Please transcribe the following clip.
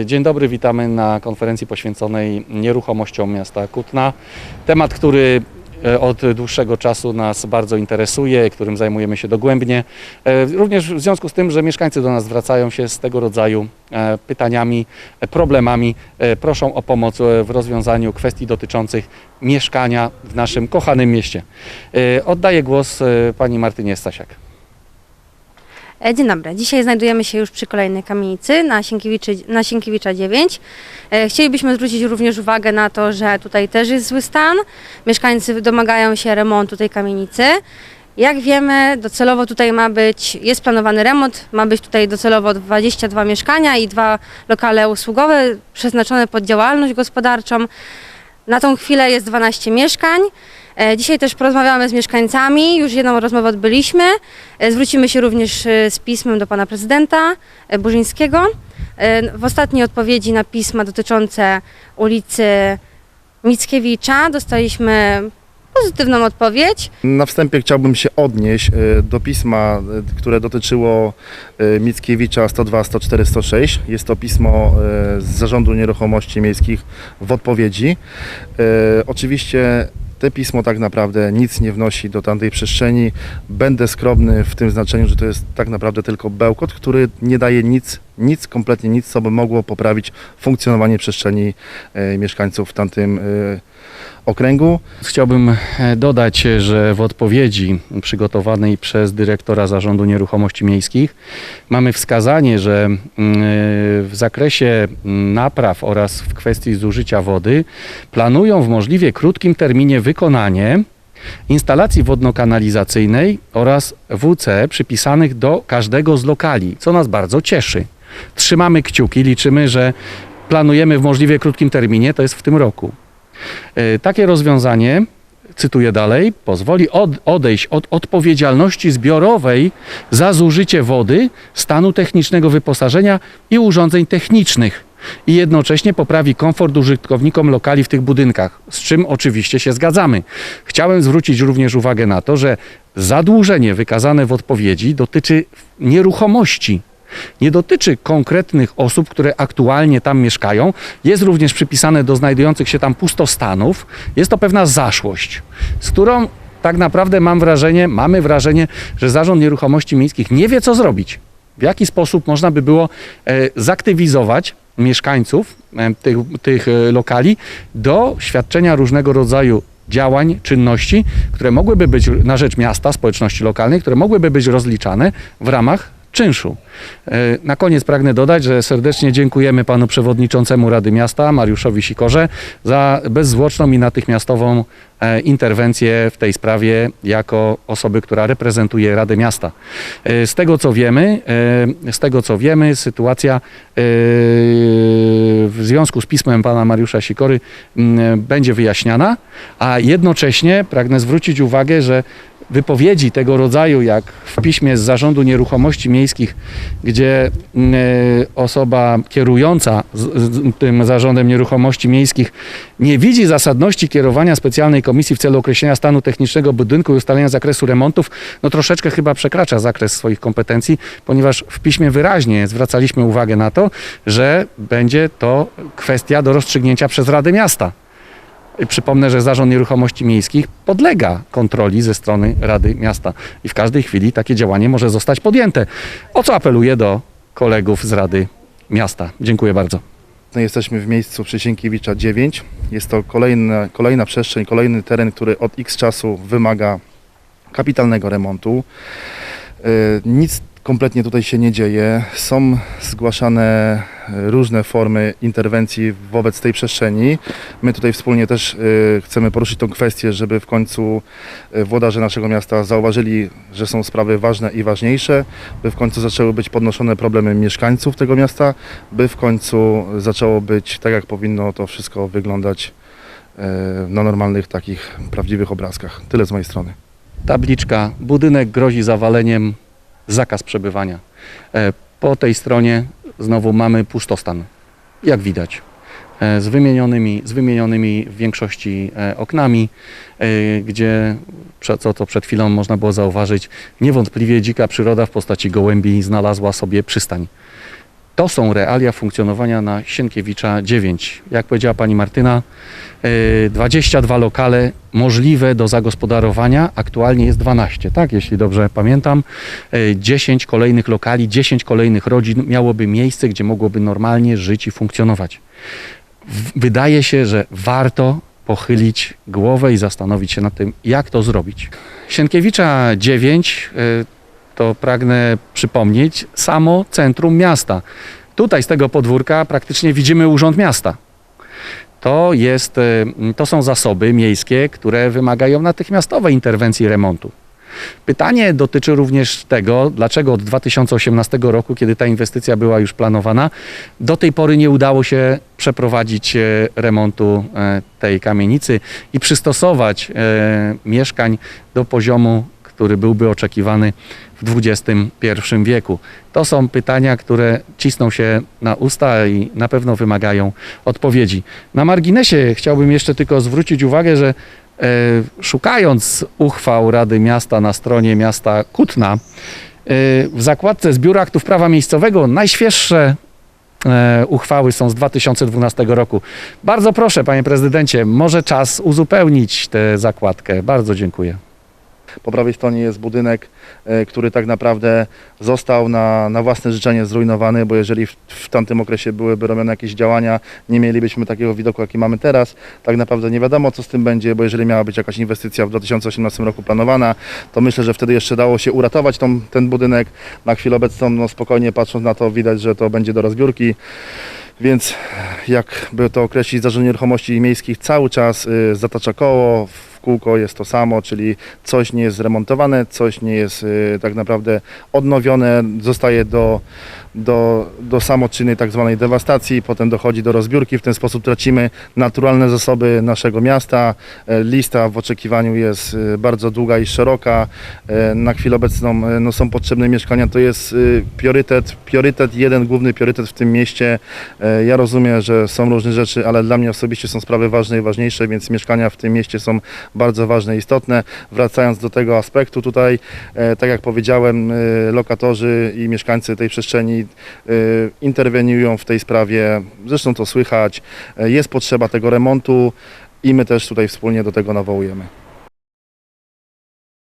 Dzień dobry, witamy na konferencji poświęconej nieruchomościom miasta Kutna. Temat, który e, od dłuższego czasu nas bardzo interesuje, którym zajmujemy się dogłębnie. E, Również w związku z tym, że mieszkańcy do nas zwracają się z tego rodzaju e, pytaniami, problemami, proszą o pomoc w rozwiązaniu kwestii dotyczących mieszkania w naszym kochanym mieście. Oddaję głos pani Martynie Stasiak. E, Dzień dobry. Dzisiaj znajdujemy się już przy kolejnej kamienicy na, na Sienkiewicza 9. E, Chcielibyśmy zwrócić również uwagę na to, że tutaj też jest zły stan. Mieszkańcy domagają się remontu tej kamienicy. Jak wiemy, docelowo tutaj ma być, jest planowany remont, ma być tutaj docelowo 22 mieszkania i dwa lokale usługowe przeznaczone pod działalność gospodarczą. Na tą chwilę jest 12 mieszkań. E, Dzisiaj też porozmawiamy z mieszkańcami, już jedną rozmowę odbyliśmy. E, Zwrócimy się również e, z pismem do pana prezydenta Burzyńskiego. W ostatniej odpowiedzi na pisma dotyczące ulicy Mickiewicza dostaliśmy pozytywną odpowiedź. Na wstępie chciałbym się odnieść do pisma, które dotyczyło Mickiewicza 102, 104, 106. Jest to pismo z Zarządu Nieruchomości Miejskich w odpowiedzi. Oczywiście te pismo tak naprawdę nic nie wnosi do tamtej przestrzeni. Będę skromny w tym znaczeniu, że to jest tak naprawdę tylko bełkot, który nie daje nic, nic, kompletnie nic, co by mogło poprawić funkcjonowanie przestrzeni e, mieszkańców w tamtym e, okręgu. Chciałbym e, dodać, że w odpowiedzi przygotowanej przez dyrektora Zarządu Nieruchomości Miejskich mamy wskazanie, że mm, w zakresie mm, napraw oraz w kwestii zużycia wody planują w możliwie krótkim terminie wykonanie instalacji wodno-kanalizacyjnej oraz WC przypisanych do każdego z lokali, co nas bardzo cieszy. Trzymamy kciuki, liczymy, że planujemy w możliwie krótkim terminie, to jest w tym roku. E, Takie rozwiązanie, cytuję dalej, pozwoli od, odejść od odpowiedzialności zbiorowej za zużycie wody, stanu technicznego wyposażenia i urządzeń technicznych i jednocześnie poprawi komfort użytkownikom lokali w tych budynkach, z czym oczywiście się zgadzamy. Chciałem zwrócić również uwagę na to, że zadłużenie wykazane w odpowiedzi dotyczy nieruchomości nie dotyczy konkretnych osób, które aktualnie tam mieszkają. Jest również przypisane do znajdujących się tam pustostanów. Jest to pewna zaszłość, z którą tak naprawdę mam wrażenie, mamy wrażenie, że Zarząd Nieruchomości Miejskich nie wie, co zrobić. W jaki sposób można by było e, zaktywizować mieszkańców e, tych, tych e, lokali do świadczenia różnego rodzaju działań, czynności, które mogłyby być na rzecz miasta, społeczności lokalnej, które mogłyby być rozliczane w ramach czynszu. E, Na koniec pragnę dodać, że serdecznie dziękujemy panu przewodniczącemu Rady Miasta, Mariuszowi Sikorze, za bezzwłoczną i natychmiastową e, interwencję w tej sprawie jako osoby, która reprezentuje Radę Miasta. E, Z tego co wiemy, z tego co wiemy, sytuacja w związku z pismem pana Mariusza Sikory będzie wyjaśniana, a jednocześnie pragnę zwrócić uwagę, że wypowiedzi tego rodzaju, jak w piśmie z Zarządu Nieruchomości Miejskich, gdzie mm, e, osoba kierująca tym Zarządem Nieruchomości Miejskich nie widzi zasadności kierowania specjalnej komisji w celu określenia stanu technicznego budynku i ustalenia zakresu remontów, no troszeczkę chyba przekracza zakres swoich kompetencji, ponieważ w piśmie wyraźnie zwracaliśmy uwagę na to, że będzie to kwestia do rozstrzygnięcia przez Radę Miasta. Przypomnę, że Zarząd Nieruchomości Miejskich podlega kontroli ze strony Rady Miasta i w każdej chwili takie działanie może zostać podjęte. O co apeluję do kolegów z Rady Miasta. Dziękuję bardzo. Jesteśmy w miejscu przy Sienkiewicza 9. Jest to kolejna, kolejna przestrzeń, kolejny teren, który od x czasu wymaga kapitalnego remontu. E, Nic kompletnie tutaj się nie dzieje. Są zgłaszane e, różne formy interwencji wobec tej przestrzeni. My tutaj wspólnie też e, chcemy poruszyć tą kwestię, żeby w końcu e, włodarze naszego miasta zauważyli, że są sprawy ważne i ważniejsze, by w końcu zaczęły być podnoszone problemy mieszkańców tego miasta, by w końcu zaczęło być tak, jak powinno to wszystko wyglądać na normalnych, takich prawdziwych obrazkach. Tyle z mojej strony. Tabliczka, budynek grozi zawaleniem, zakaz przebywania. E, Po tej stronie znowu mamy pustostan, jak widać. e, Z wymienionymi, z wymienionymi w większości e, oknami, gdzie, co to przed chwilą można było zauważyć, niewątpliwie dzika przyroda w postaci gołębi znalazła sobie przystań. To są realia funkcjonowania na Sienkiewicza 9. Jak powiedziała pani Martyna, y, 22 lokale możliwe do zagospodarowania, aktualnie jest 12, tak, jeśli dobrze pamiętam. Y, 10 kolejnych lokali, 10 kolejnych rodzin miałoby miejsce, gdzie mogłoby normalnie żyć i funkcjonować. Wydaje się, że warto pochylić głowę i zastanowić się nad tym, jak to zrobić. Sienkiewicza 9 y, to pragnę przypomnieć, samo centrum miasta. Tutaj z tego podwórka praktycznie widzimy Urząd Miasta. To, jest, y, to są zasoby miejskie, które wymagają natychmiastowej interwencji remontu. Pytanie dotyczy również tego, dlaczego od 2018 roku, kiedy ta inwestycja była już planowana, do tej pory nie udało się przeprowadzić e, remontu e, tej kamienicy i przystosować e, mieszkań do poziomu, który byłby oczekiwany w XXI wieku. To są pytania, które cisną się na usta i na pewno wymagają odpowiedzi. Na marginesie chciałbym jeszcze tylko zwrócić uwagę, że e, szukając uchwał Rady Miasta na stronie miasta Kutna, e, w zakładce zbiór aktów prawa miejscowego najświeższe e, uchwały są z 2012 roku. Bardzo proszę, panie prezydencie, może czas uzupełnić tę zakładkę. Bardzo dziękuję. Po prawej stronie jest budynek, e, który tak naprawdę został na, na własne życzenie zrujnowany, bo jeżeli w, w tamtym okresie byłyby robione jakieś działania, nie mielibyśmy takiego widoku, jaki mamy teraz. Tak naprawdę nie wiadomo, co z tym będzie, bo jeżeli miała być jakaś inwestycja w 2018 roku planowana, to myślę, że wtedy jeszcze dało się uratować tą, ten budynek. Na chwilę obecną, no spokojnie patrząc na to, widać, że to będzie do rozbiórki. Więc jakby to określić, Zarząd Nieruchomości Miejskich cały czas y, zatacza koło, kółko jest to samo, czyli coś nie jest zremontowane, coś nie jest y, tak naprawdę odnowione, zostaje do, do, do samoczynnej tak zwanej dewastacji, potem dochodzi do rozbiórki, w ten sposób tracimy naturalne zasoby naszego miasta. E, Lista w oczekiwaniu jest y, bardzo długa i szeroka. E, Na chwilę obecną e, no, są potrzebne mieszkania, to jest y, priorytet, priorytet, jeden główny priorytet w tym mieście. Ja rozumiem, że są różne rzeczy, ale dla mnie osobiście są sprawy ważne i ważniejsze, więc mieszkania w tym mieście są bardzo ważne i istotne. Wracając do tego aspektu tutaj, e, tak jak powiedziałem, e, lokatorzy i mieszkańcy tej przestrzeni e, interweniują w tej sprawie. Zresztą to słychać. Jest potrzeba tego remontu i my też tutaj wspólnie do tego nawołujemy.